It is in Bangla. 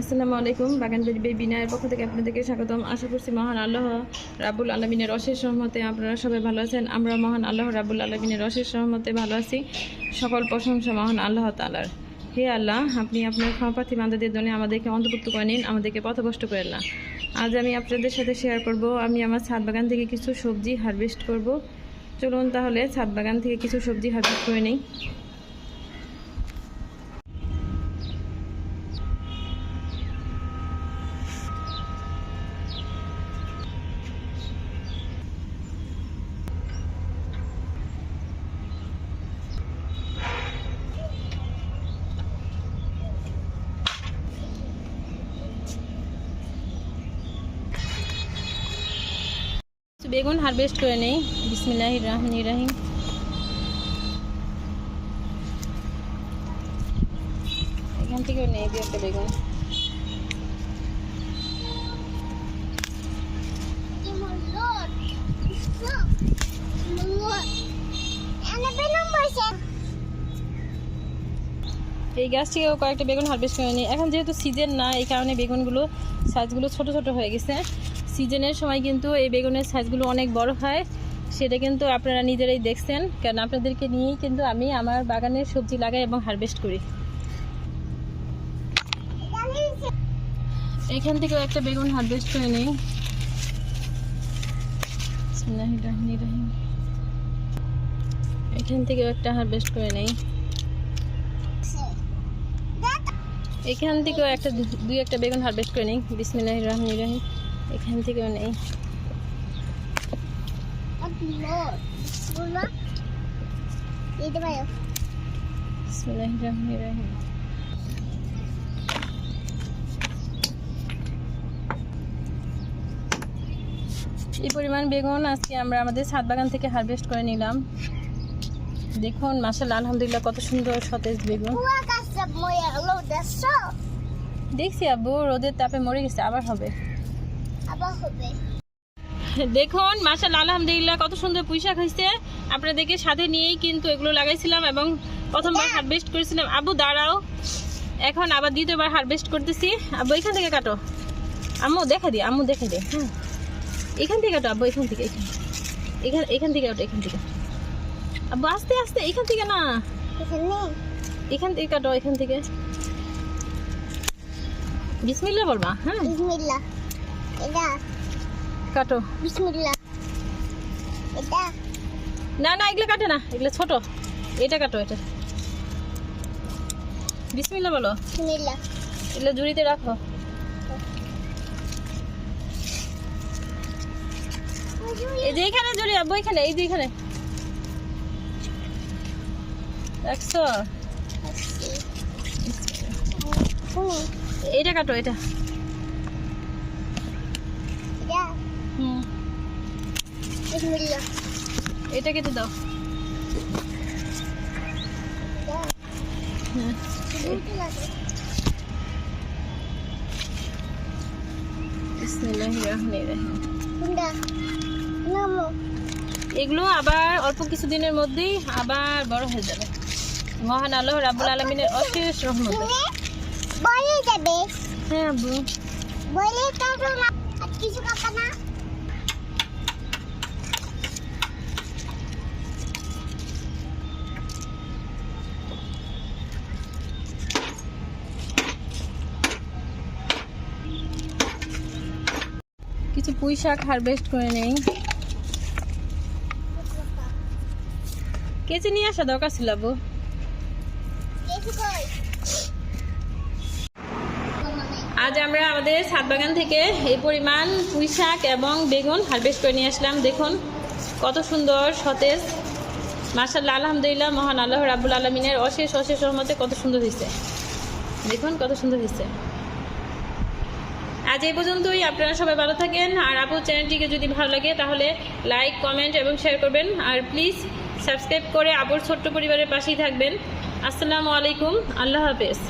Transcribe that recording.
আসসালামু আলাইকুম বাগান বেবি বিনায়ের পক্ষ থেকে আপনাদেরকে স্বাগতম। আশা করছি মহান আল্লাহ রাবুল আলমিনের অশেষ সহমতে আপনারা সবাই ভালো আছেন। আমরা মহান আল্লাহ রাবুল আলমিনের অশেষ সহমতে ভালো আছি। সকল প্রশংসা মহান আল্লাহ তালার হে আল্লাহ, আপনি আপনার ক্ষমাপ্রার্থী বান্দাদের জন্য আমাদেরকে অন্তর্ভুক্ত করে নিন, আমাদেরকে পথভ্রষ্ট করে না। আজ আমি আপনাদের সাথে শেয়ার করব। আমি আমার ছাদ বাগান থেকে কিছু সবজি হারভেস্ট করব। চলুন তাহলে ছাদ বাগান থেকে কিছু সবজি হারভেস্ট করে নিই। বেগুন হারভেস্ট করে নেই। বিসমিল্লাহ রহমান রাহিম। এখান থেকেও নেই দু একটা বেগুন। এই গাছ থেকেও কয়েকটা বেগুন হারভেস্ট করে নিই। এখন যেহেতু সিজন না, এই কারণে বেগুনগুলো সাইজগুলো ছোট ছোট হয়ে গেছে। সিজনের সময় কিন্তু এই বেগুনের সাইজগুলো অনেক বড় হয়, সেটা কিন্তু আপনারা নিজেরাই দেখছেন। কারণ আপনাদেরকে নিয়েই কিন্তু আমি আমার বাগানের সবজি লাগাই এবং হারভেস্ট করি। এখান থেকেও একটা বেগুন হারভেস্ট করে নিই। এখান থেকেও একটা হারভেস্ট করে নেই। এখান থেকেও একটা দুই একটা বেগুন হারভেস্ট করে নিই। বিসমিল্লাহির রহমানির রহিম। এখান থেকেও নেই রহিম। এই পরিমাণ বেগুন আজকে আমরা আমাদের ছাদ বাগান থেকে হারভেস্ট করে নিলাম। দেখুন মাসাল্লাহ আলহামদুলিল্লাহ, কত সুন্দর সতেজ বেগুন। দেখছি আব্বু, রোদের তাপে মরে গেছে, আবার হবে। দেখুন মাসাল্লাহ আলহামদুলিল্লাহ কত সুন্দর পুঁইশাক হয়েছে। আপনাদেরকে সাথে নিয়েই কিন্তু এগুলো লাগাইছিলাম এবং প্রথমবার হারভেস্ট করেছিলাম। আবু দাঁড়াও। এখন আবার দ্বিতীয়বার হারভেস্ট করতেছি। আব্বু এখান থেকে কাটো। আম্মু দেখা দি আম্মু দেখা দে হ্যাঁ। এখান থেকে কাটো আব্বু এখান থেকে এখান এখান থেকে কাটো এখান থেকে। আব্বু আস্তে আস্তে এখান থেকে না। এখান? থেকে কাটো এখান থেকে। বিসমিল্লা বলবা হ্যাঁ। কাটো। না না এগুলো কাটে না এগুলো ছোট। এটা কাটো এটা। বিসমিল্লা বলো। এগুলো ঝুড়িতে রাখো। এই যে এখানে জড়ি আব্বু এখানে এই যে এখানে। রাখছো? এটা কাটো এটা। এটা কেটে দাও। হ্যাঁ। এগুলো আবার অল্প কিছুদিনের মধ্যেই আবার বড় হয়ে যাবে। মহান আল্লাহ রাবুল আলমিনের অশেষ রহমত। হ্যাঁ বলে। কিছু না। কিছু পুঁই শাক হারভেস্ট করে নেই। কেচে নিয়ে আসা দরকার ছিল আজ আমরা আমাদের ছাদ বাগান থেকে এই পরিমাণ পুঁই শাক এবং বেগুন হারভেস্ট করে নিয়ে আসলাম। দেখুন, কত সুন্দর সতেজ। মার্শাল্লাহ আলহামদুলিল্লাহ, মহান আল্লাহ রাবুল আলমিনের অশেষ অশেষ রহমতে কত সুন্দর হয়েছে দেখুন, কত সুন্দর হয়েছে আজ এই পর্যন্তই। আপনারা সবাই ভালো থাকেন। আর আপু চ্যানেলটিকে যদি ভালো লাগে, তাহলে লাইক কমেন্ট এবং শেয়ার করবেন। আর প্লিজ সাবস্ক্রাইব করে আপুর ছোট্ট পরিবারের পাশেই থাকবেন। আসসালামু আলাইকুম। আল্লাহ হাফেজ।